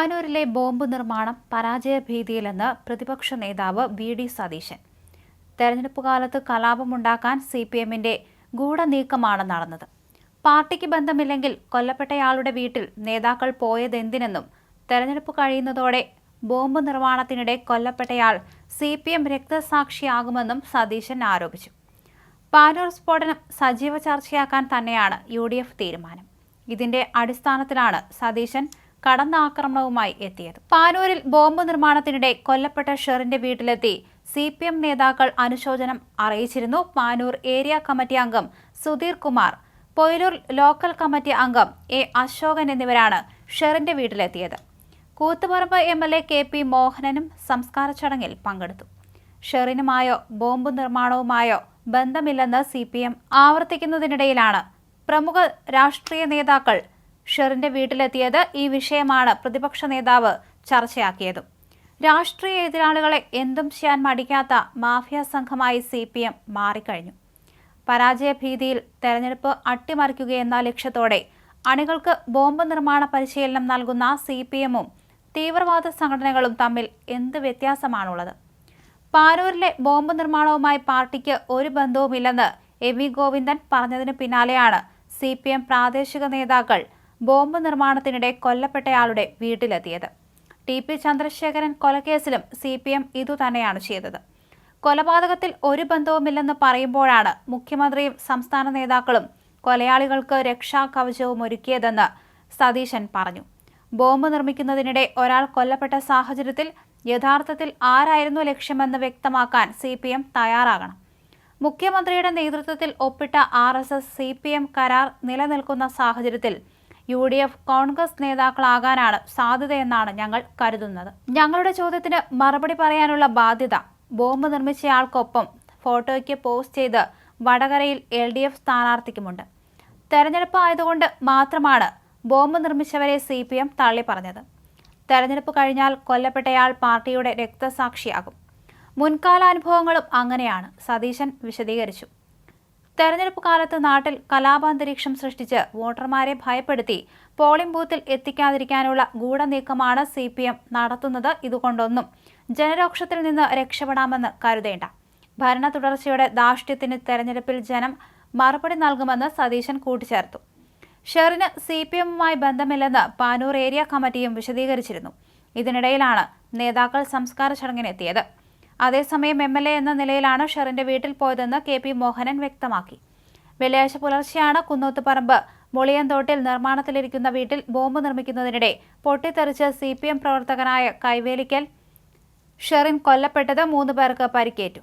പാനൂരിലെ bomb നിർമ്മാണം പരാജയഭീതിയിലെന്ന് പ്രതിപക്ഷ നേതാവ് വി ഡി സതീശൻ. തെരഞ്ഞെടുപ്പ് കാലത്ത് കലാപമുണ്ടാക്കാൻ സി പി എമ്മിന്റെ ഗൂഢനീക്കമാണ് നടന്നത്. പാർട്ടിക്ക് ബന്ധമില്ലെങ്കിൽ കൊല്ലപ്പെട്ടയാളുടെ വീട്ടിൽ നേതാക്കൾ പോയതെന്തിനെന്നും തെരഞ്ഞെടുപ്പ് കഴിയുന്നതോടെ ബോംബ് നിർമ്മാണത്തിനിടെ കൊല്ലപ്പെട്ടയാൾ സി പി എം രക്തസാക്ഷിയാകുമെന്നും സതീശൻ ആരോപിച്ചു. പാനൂർ സ്ഫോടനം സജീവ ചർച്ചയാക്കാൻ തന്നെയാണ് യു ഡി എഫ് തീരുമാനം. ഇതിന്റെ അടിസ്ഥാനത്തിലാണ് സതീശൻ കടന്നാക്രമണവുമായി എത്തിയത്. പാനൂരിൽ ബോംബ് നിർമ്മാണത്തിനിടെ കൊല്ലപ്പെട്ട ഷെറിന്റെ വീട്ടിലെത്തി സി പി എം നേതാക്കൾ അനുശോചനം അറിയിച്ചിരുന്നു. പാനൂർ ഏരിയ കമ്മിറ്റി അംഗം സുധീർ കുമാർ പൊയിലൂർ ലോക്കൽ കമ്മിറ്റി അംഗം എ അശോകൻ എന്നിവരാണ് ഷെറിന്റെ വീട്ടിലെത്തിയത്. Koothuparamba M L A K P മോഹനനും സംസ്കാര ചടങ്ങിൽ പങ്കെടുത്തു. ഷെറിനുമായോ ബോംബ് നിർമ്മാണവുമായോ ബന്ധമില്ലെന്ന് സി പി എം ആവർത്തിക്കുന്നതിനിടയിലാണ് പ്രമുഖ രാഷ്ട്രീയ നേതാക്കൾ ഷെറിന്റെ വീട്ടിലെത്തിയത് ഈ വിഷയമാണ് പ്രതിപക്ഷ നേതാവ് ചർച്ചയാക്കിയത്. രാഷ്ട്രീയ എതിരാളികളെ എന്തും ചെയ്യാൻ മടിക്കാത്ത മാഫിയ സംഘമായി സി പി എം മാറിക്കഴിഞ്ഞു. പരാജയഭീതിയിൽ തെരഞ്ഞെടുപ്പ് അട്ടിമറിക്കുകയെന്ന ലക്ഷ്യത്തോടെ അണികൾക്ക് ബോംബ് നിർമ്മാണ പരിശീലനം നൽകുന്ന സി പി എമ്മും തീവ്രവാദ സംഘടനകളും തമ്മിൽ എന്ത് വ്യത്യാസമാണുള്ളത്? പാനൂരിലെ ബോംബ് നിർമ്മാണവുമായി പാർട്ടിക്ക് ഒരു ബന്ധവുമില്ലെന്ന് എ വി ഗോവിന്ദൻ പറഞ്ഞതിന് പിന്നാലെയാണ് സി പി എം പ്രാദേശിക നേതാക്കൾ ബോംബ് നിർമ്മാണത്തിനിടെ കൊല്ലപ്പെട്ടയാളുടെ വീട്ടിലെത്തിയത്. ടി. പി. ചന്ദ്രശേഖരൻ കൊലക്കേസിലും സി. പി. എം. ഇതുതന്നെയാണ് ചെയ്തത്. കൊലപാതകത്തിൽ ഒരു ബന്ധവുമില്ലെന്ന് പറയുമ്പോഴാണ് മുഖ്യമന്ത്രിയും സംസ്ഥാന നേതാക്കളും കൊലയാളികൾക്ക് രക്ഷാ കവചവും ഒരുക്കിയതെന്ന് സതീശൻ പറഞ്ഞു. ബോംബ് നിർമ്മിക്കുന്നതിനിടെ ഒരാൾ കൊല്ലപ്പെട്ട സാഹചര്യത്തിൽ യഥാർത്ഥത്തിൽ ആരായിരുന്നു ലക്ഷ്യമെന്ന് വ്യക്തമാക്കാൻ സി. പി. എം. തയ്യാറാകണം. മുഖ്യമന്ത്രിയുടെ നേതൃത്വത്തിൽ ഒപ്പിട്ട R. S. S. C. P. M. കരാർ നിലനിൽക്കുന്ന സാഹചര്യത്തിൽ യു ഡി എഫ് കോൺഗ്രസ് നേതാക്കളാകാനാണ് സാധ്യതയെന്നാണ് ഞങ്ങൾ കരുതുന്നത്. ഞങ്ങളുടെ ചോദ്യത്തിന് മറുപടി പറയാനുള്ള ബാധ്യത ബോംബ് നിർമ്മിച്ചയാൾക്കൊപ്പം ഫോട്ടോയ്ക്ക് പോസ്റ്റ് ചെയ്ത് വടകരയിൽ എൽ ഡി എഫ് സ്ഥാനാർത്ഥിക്കുമുണ്ട്. തെരഞ്ഞെടുപ്പ് ആയതുകൊണ്ട് മാത്രമാണ് ബോംബ് നിർമ്മിച്ചവരെ സി പി എം തള്ളി പറഞ്ഞത് തെരഞ്ഞെടുപ്പ് കഴിഞ്ഞാൽ കൊല്ലപ്പെട്ടയാൾ പാർട്ടിയുടെ രക്തസാക്ഷിയാകും. മുൻകാല അനുഭവങ്ങളും അങ്ങനെയാണ് സതീശൻ വിശദീകരിച്ചു. തെരഞ്ഞെടുപ്പ് കാലത്ത് നാട്ടിൽ കലാപാന്തരീക്ഷം സൃഷ്ടിച്ച് വോട്ടർമാരെ ഭയപ്പെടുത്തി പോളിംഗ് ബൂത്തിൽ എത്തിക്കാതിരിക്കാനുള്ള ഗൂഢനീക്കമാണ് സി പി എം നടത്തുന്നത് ഇതുകൊണ്ടൊന്നും. ജനരോക്ഷത്തിൽ നിന്ന് രക്ഷപ്പെടാമെന്ന് കരുതേണ്ട. ഭരണ തുടർച്ചയുടെ ധാർഷ്ട്യത്തിന് തെരഞ്ഞെടുപ്പിൽ ജനം മറുപടി നൽകുമെന്ന് സതീശൻ കൂട്ടിച്ചേർത്തു. ഷെറിന് സി പി എമ്മുമായി ബന്ധമില്ലെന്ന് പാനൂർ ഏരിയ കമ്മിറ്റിയും വിശദീകരിച്ചിരുന്നു. ഇതിനിടയിലാണ് നേതാക്കൾ സംസ്കാര ചടങ്ങിനെത്തിയത്. അതേസമയം എം എൽ എ എന്ന നിലയിലാണ് ഷെറിന്റെ വീട്ടിൽ പോയതെന്ന് കെ പി മോഹനൻ വ്യക്തമാക്കി. വെള്ളിയാഴ്ച പുലർച്ചെയാണ് കുന്നോത്തുപറമ്പ് മുളിയന്തോട്ടിൽ നിർമ്മാണത്തിലിരിക്കുന്ന വീട്ടിൽ ബോംബ് നിർമ്മിക്കുന്നതിനിടെ പൊട്ടിത്തെറിച്ച് സി പി എം പ്രവർത്തകനായ കൈവേലിക്കൽ ഷെറിൻ കൊല്ലപ്പെട്ടത് മൂന്ന് പേർക്ക് പരിക്കേറ്റു.